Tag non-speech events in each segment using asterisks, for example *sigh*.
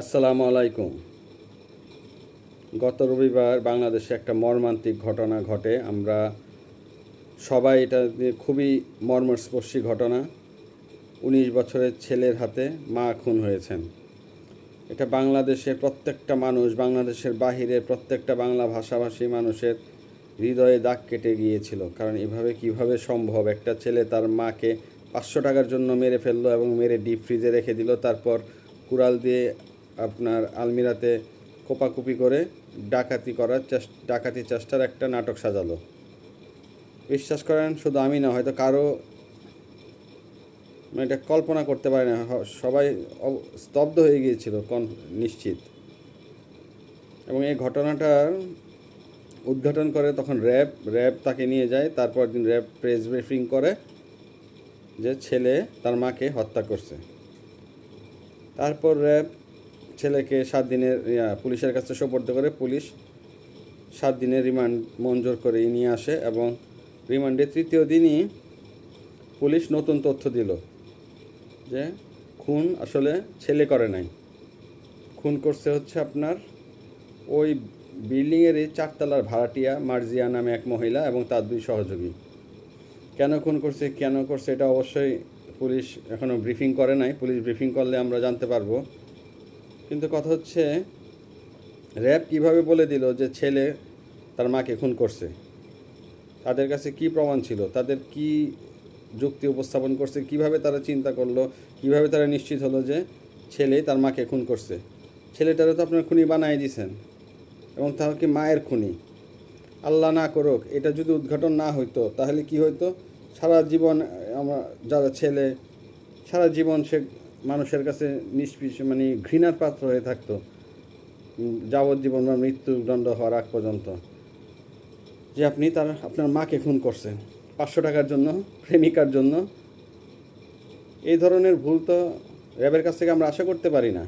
আসসালামু আলাইকুম। গত রবিবার বাংলাদেশে একটা মর্মান্তিক ঘটনা ঘটে। আমরা সবাই এটা খুবই মর্মস্পর্শী ঘটনা। উনিশ বছরের ছেলের হাতে মা খুন হয়েছেন। এটা বাংলাদেশের প্রত্যেকটা মানুষ, বাংলাদেশের বাহিরে প্রত্যেকটা বাংলা ভাষাভাষী মানুষের হৃদয়ে দাগ কেটে গিয়েছিল। কারণ এভাবে কীভাবে সম্ভব? একটা ছেলে তার মাকে পাঁচশো টাকার জন্য মেরে ফেলল এবং মেরে ডিপ ফ্রিজে রেখে দিল। তারপর কুড়াল দিয়ে আপনার আলমিরাতে কোপাকুপি করে ডাকাতি করার চেষ্টা ডাকাতি চেষ্টার একটা নাটক সাজালো। বিশ্বাস করেন, শুধু আমি না, হয়তো কারও মানে এটা কল্পনা করতে পারে না সবাই স্তব্ধ হয়ে গিয়েছিল কন, নিশ্চিত। এবং এই ঘটনাটার উদ্ঘাটন করে তখন র্যাব র্যাব তাকে নিয়ে যায়, তারপর দিন র্যাব প্রেস ব্রিফিং করে যে ছেলে তার মাকে হত্যা করছে। তারপর র্যাব ছেলেকে সাত দিনের পুলিশের কাছে সোপর্দ করে পুলিশ সাত দিনের রিমান্ড মঞ্জুর করে নিয়ে আসে এবং রিমান্ডের তৃতীয় দিনই পুলিশ নতুন তথ্য দিল যে খুন আসলে ছেলে করে নাই। খুন করছে হচ্ছে আপনার ওই বিল্ডিংয়েরই চারতলার ভাড়াটিয়া মার্জিয়া নামে এক মহিলা এবং তার দুই সহযোগী। কেন খুন করছে, কেন করছে এটা অবশ্যই পুলিশ এখনও ব্রিফিং করে নাই। পুলিশ ব্রিফিং করলে আমরা জানতে পারব। কিন্তু কথা হচ্ছে, র্যাব কীভাবে বলে দিল যে ছেলে তার মাকে খুন করছে? তাদের কাছে কি প্রমাণ ছিল? তাদের কি যুক্তি উপস্থাপন করছে? কীভাবে তারা চিন্তা করল? কীভাবে তারা নিশ্চিত হলো যে ছেলে তার মাকে খুন করছে? ছেলেটারও তো আপনার খুনি বানাই দিয়েছেন এবং তাহলে কি মায়ের খুনি? আল্লাহ না করুক, এটা যদি উদ্ঘাটন না হইতো, তাহলে কি হইতো? সারা জীবন আমার যারা ছেলে, সারা জীবন সে মানুষের কাছে নিষ্পিস মানে ঘৃণার পাত্র হয়ে থাকতো। যাবজ্জীবন বা মৃত্যুদণ্ড হওয়ার আগ পর্যন্ত। যে আপনি তার, আপনার মাকে খুন করছেন। পাঁচশো টাকার জন্য, প্রেমিকার জন্য। এই ধরনের ভুল তো র্যাবের কাছ থেকে আমরা আশা করতে পারি না।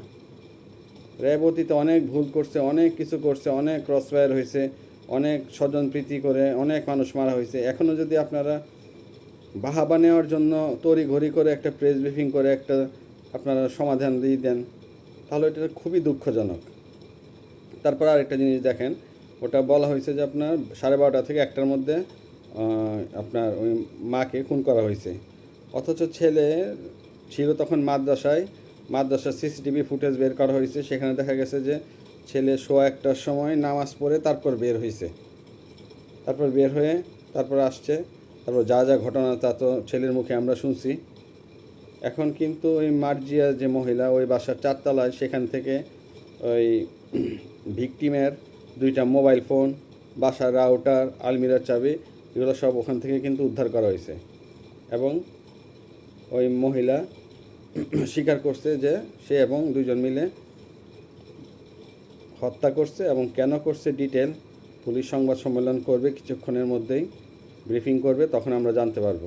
র্যাব অতীতে অনেক ভুল করছে, অনেক কিছু করছে, অনেক ক্রসফায়ার হয়েছে, অনেক স্বজন প্রীতি করে অনেক মানুষ মারা হয়েছে। এখনও যদি আপনারা বাহাবা নেওয়ার জন্য তড়ি ঘড়ি করে একটা প্রেস ব্রিফিং করে একটা আপনারা সমাধান দিয়ে দেন, তাহলে এটা খুবই দুঃখজনক। তারপর আরেকটা জিনিস দেখেন, ওটা বলা হয়েছে যে আপনার সাড়ে বারোটা থেকে একটার মধ্যে আপনার ওই মাকে খুন করা হয়েছে। অথচ ছেলে ছিল তখন মাদ্রাসায়, মাদ্রাসার সিসিটিভি ফুটেজ বের করা হয়েছে, সেখানে দেখা গেছে যে ছেলে শো একটার সময় নামাজ পড়ে তারপর বের হয়েছে। তারপর বের হয়ে, তারপর আসছে, তারপর যা যা ঘটনা তা তো ছেলের মুখে আমরা শুনছি। এখন কিন্তু ওই মার্জিয়া যে মহিলা, ওই বাসার চারতলায় সেখান থেকে ওই *clears throat* ভিকটিমের দুইটা মোবাইল ফোন, বাসার রাউটার, আলমিরার চাবি, এগুলো সব ওখান থেকে কিন্তু উদ্ধার করা হয়েছে। এবং ওই মহিলা *clears throat* স্বীকার করছে যে সে এবং দুজন মিলে হত্যা করছে এবং কেন করছে ডিটেল পুলিশ সংবাদ সম্মেলন করবে কিছুক্ষণের মধ্যেই, ব্রিফিং করবে, তখন আমরা জানতে পারব।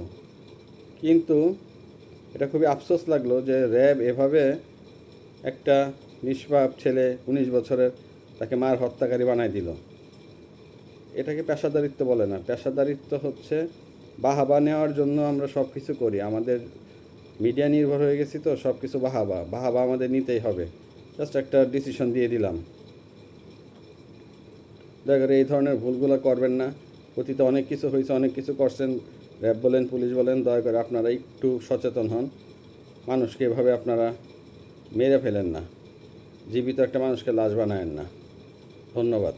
কিন্তু এটা খুবই আফসোস লাগল যে র্যাব এভাবে একটা নিষ্পাপ ছেলে উনিশ বছরের তাকে মার হত্যাকারী বানাই দিল। এটাকে পেশাদারিত্ব বলে না। পেশাদারিত্ব হচ্ছে বাহাবা নেওয়ার জন্য আমরা সব কিছু করি। আমাদের মিডিয়া নির্ভর হয়ে গেছি তো সব কিছু বাহাবা। বাহাবা আমাদের নিতেই হবে। জাস্ট একটা ডিসিশন দিয়ে দিলাম। দয়া করে এই ধরনের ভুলগুলো করবেন না। অতীতে অনেক কিছু হয়েছে, অনেক কিছু করছেন। র্যাব বলেন, পুলিশ বলেন, দয়া করে আপনারা একটু সচেতন হন। মানুষকে এভাবে আপনারা মেরে ফেলেন না। জীবিত একটা মানুষকে লাশ বানায়েন না। ধন্যবাদ।